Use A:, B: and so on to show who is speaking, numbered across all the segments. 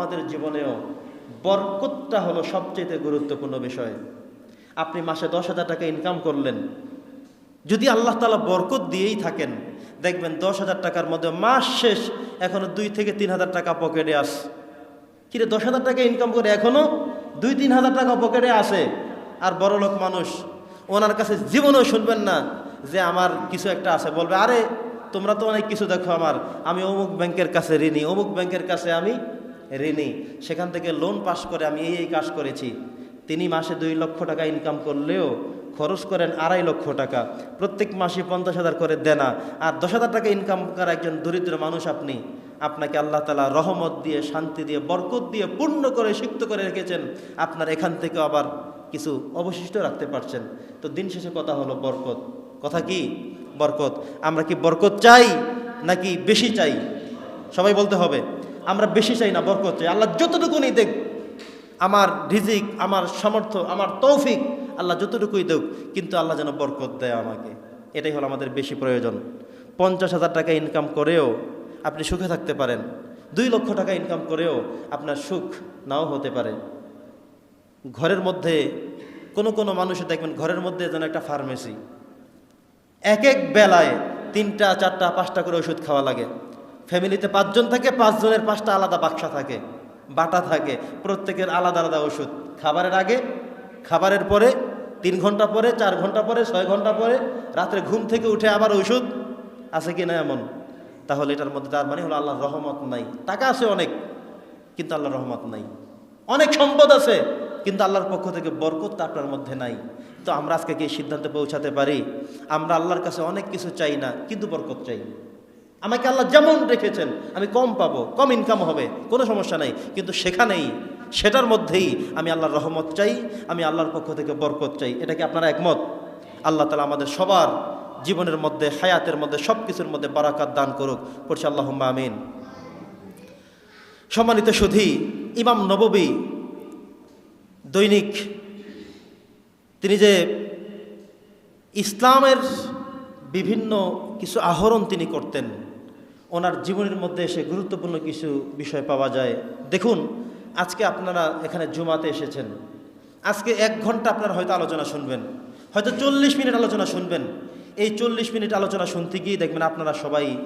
A: আমাদের জীবনেও বরকতটা হলো সবচেয়ে গুরুত্বপূর্ণ বিষয়। আপনি মাসে দশ হাজার টাকা ইনকাম করলেন। যদি আল্লাহ তালা বরকত দিয়েই থাকেন, দেখবেন দশ হাজার টাকার মধ্যে মাস শেষ এখনও দুই থেকে তিন হাজার টাকা পকেটে আস। কিরে দশ হাজার টাকা ইনকাম করে এখনও দুই তিন হাজার টাকা পকেটে আসে? আর বড় লোক মানুষ, ওনার কাছে জীবনেও শুনবেন না যে আমার কিছু একটা আছে। বলবে, আরে, তোমরা তো অনেক কিছু দেখো আমার। আমি অমুক ব্যাংকের কাছে ঋণী, অমুক ব্যাংকের কাছে আমি ঋণী। সেখান থেকে লোন পাশ করে আমি এই এই কাজ করেছি। তিনি মাসে দুই লক্ষ টাকা ইনকাম করলেও খরচ করেন আড়াই লক্ষ টাকা। প্রত্যেক মাসে পঞ্চাশ হাজার করে দেনা। আর দশ হাজার টাকা ইনকাম করা একজন দরিদ্র মানুষ আপনি, আপনাকে আল্লাহ তালা রহমত দিয়ে, শান্তি দিয়ে, বরকত দিয়ে পূর্ণ করে, সিক্ত করে রেখেছেন। আপনার এখান থেকে আবার কিছু অবশিষ্ট রাখতে পারছেন। তো দিন শেষে কথা হলো বরকত। কথা কি? বরকত। আমরা কি বরকত চাই নাকি বেশি চাই? সবাই বলতে হবে। আমরা বেশি চাই না, বরকত চাই। আল্লাহ যতটুকুনি দেখ, আমার রিজিক, আমার সামর্থ্য, আমার তৌফিক, আল্লাহ যতটুকুই দেখ, কিন্তু আল্লাহ যেন বরকত দেয় আমাকে। এটাই হলো আমাদের বেশি প্রয়োজন। পঞ্চাশ হাজার টাকা ইনকাম করেও আপনি সুখে থাকতে পারেন। দুই লক্ষ টাকা ইনকাম করেও আপনার সুখ নাও হতে পারে। ঘরের মধ্যে, কোনো কোনো মানুষের দেখবেন ঘরের মধ্যে যেন একটা ফার্মেসি এক এক বেলায় তিনটা, চারটা, পাঁচটা করে ওষুধ খাওয়া লাগে। ফ্যামিলিতে পাঁচজন থাকে, পাঁচজনের পাঁচটা আলাদা বাক্সা থাকে, বাটা থাকে, প্রত্যেকের আলাদা আলাদা ওষুধ। খাবারের আগে, খাবারের পরে, তিন ঘণ্টা পরে, চার ঘণ্টা পরে, ছয় ঘণ্টা পরে, রাত্রে ঘুম থেকে উঠে আবার ওষুধ। আছে কি না এমন? তাহলে এটার মধ্যে তার মানে হলো আল্লাহর রহমত নাই। টাকা আছে অনেক, কিন্তু আল্লাহর রহমত নাই। অনেক সম্পদ আছে, কিন্তু আল্লাহর পক্ষ থেকে বরকত আপনার মধ্যে নাই। তো আমরা আজকে কি সিদ্ধান্তে পৌঁছাতে পারি? আমরা আল্লাহর কাছে অনেক কিছু চাই না, কিন্তু বরকত চাই। আমাকে আল্লাহ যেমন রেখেছেন, আমি কম পাবো, কম ইনকাম হবে, কোনো সমস্যা নাই। কিন্তু সেখানেই, সেটার মধ্যেই আমি আল্লাহর রহমত চাই, আমি আল্লাহর পক্ষ থেকে বরকত চাই। এটা কি আপনারা একমত? আল্লাহ তালা আমাদের সবার জীবনের মধ্যে, হায়াতের মধ্যে সব কিছুর মধ্যে বারাকাত দান করুক, পড়ছি আল্লাহ আমিন। সম্মানিত সুধী, ইমাম নববী, দৈনিক, তিনি যে ইসলামের বিভিন্ন কিছু আহরণ তিনি করতেন ওনার জীবনের মধ্যে এসে গুরুত্বপূর্ণ কিছু বিষয় পাওয়া যায়। দেখুন, আজকে আপনারা এখানে জুমাতে এসেছেন। আজকে এক ঘণ্টা আপনারা হয়তো আলোচনা শুনবেন। হয়তো চল্লিশ মিনিট আলোচনা শুনবেন। এই চল্লিশ মিনিট আলোচনা শুনতে গিয়ে দেখবেন আপনারা সবাই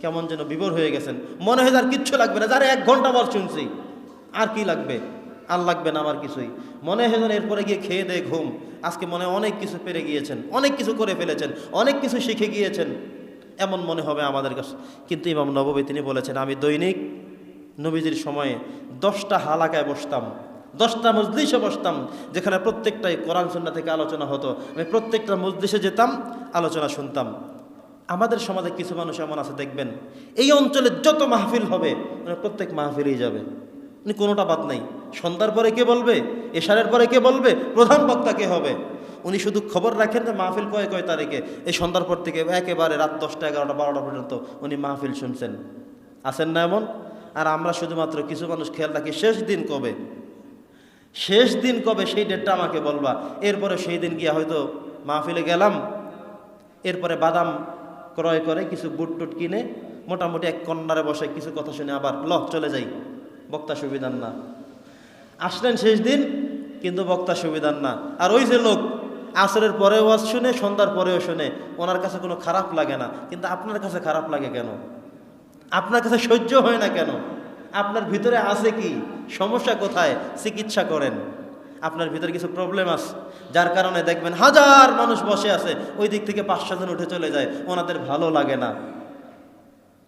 A: কেমন যেন বিবর হয়ে গেছেন। মনে হয় আর কিচ্ছু লাগবে না যারা এক ঘণ্টা বল শুনছি। আর কি লাগবে? আর লাগবে না আমার কিছুই। মনে হয় যেন এরপরে গিয়ে খেয়ে দেয়ে ঘুম। আজকে মনে অনেক কিছু পেরে গিয়েছেন, অনেক কিছু করে ফেলেছেন, অনেক কিছু শিখে গিয়েছেন। এমন মনে হবে আমাদের কাছে। কিন্তু ইমাম নববী তিনি বলেছেন, আমি দৈনিক নবীজির সময়ে দশটা হালাকায় বসতাম, দশটা মজলিসে বসতাম, যেখানে প্রত্যেকটাই কোরআন সন্না থেকে আলোচনা হতো। আমি প্রত্যেকটা মজলিসে যেতাম, আলোচনা শুনতাম। আমাদের সমাজে কিছু মানুষ এমন আছে, দেখবেন, এই অঞ্চলে যত মাহফিল হবে মানে প্রত্যেক মাহফিলেই যাবে। উনি কোনোটা বাদ নাই। সন্ধ্যার পরে কে বলবে? এশারের পরে কে বলবে? প্রধান বক্তা কে হবে? উনি শুধু খবর রাখেন যে মাহফিল কয় কয় তারিখে? এই সন্ধ্যার পর থেকে একেবারে রাত দশটা, এগারোটা, বারোটা পর্যন্ত উনি মাহফিল শুনছেন। আছেন না এমন? আর আমরা শুধুমাত্র কিছু মানুষ খেয়াল রাখি, শেষ দিন কবে? শেষ দিন কবে? সেই ডেটটা আমাকে বলবা। এরপরে সেই দিন গিয়ে হয়তো মাহফিলে গেলাম। এরপরে বাদাম ক্রয় করে কিছু বুট টুট কিনে মোটামুটি এক কন্যারে বসে কিছু কথা শুনে আবার ল, চলে যাই। বক্তা সুবিধার না। আসলেন শেষ দিন, কিন্তু বক্তা সুবিধার না। আর ওই যে লোক আসরের পরেও ওয়াজ শুনে, সন্ধ্যার পরেও শুনে। ওনার কাছে কোনো খারাপ লাগে না। কিন্তু আপনার কাছে খারাপ লাগে কেন? আপনার কাছে সহ্য হয় না কেন? আপনার ভিতরে আছে কি? সমস্যা কোথায়? চিকিৎসা করেন। আপনার ভিতরে কিছু প্রবলেম আছে? যার কারণে দেখবেন হাজার মানুষ বসে আছে। ওই দিক থেকে পাঁচশো জন উঠে চলে যায়। ওনাদের ভালো লাগে না।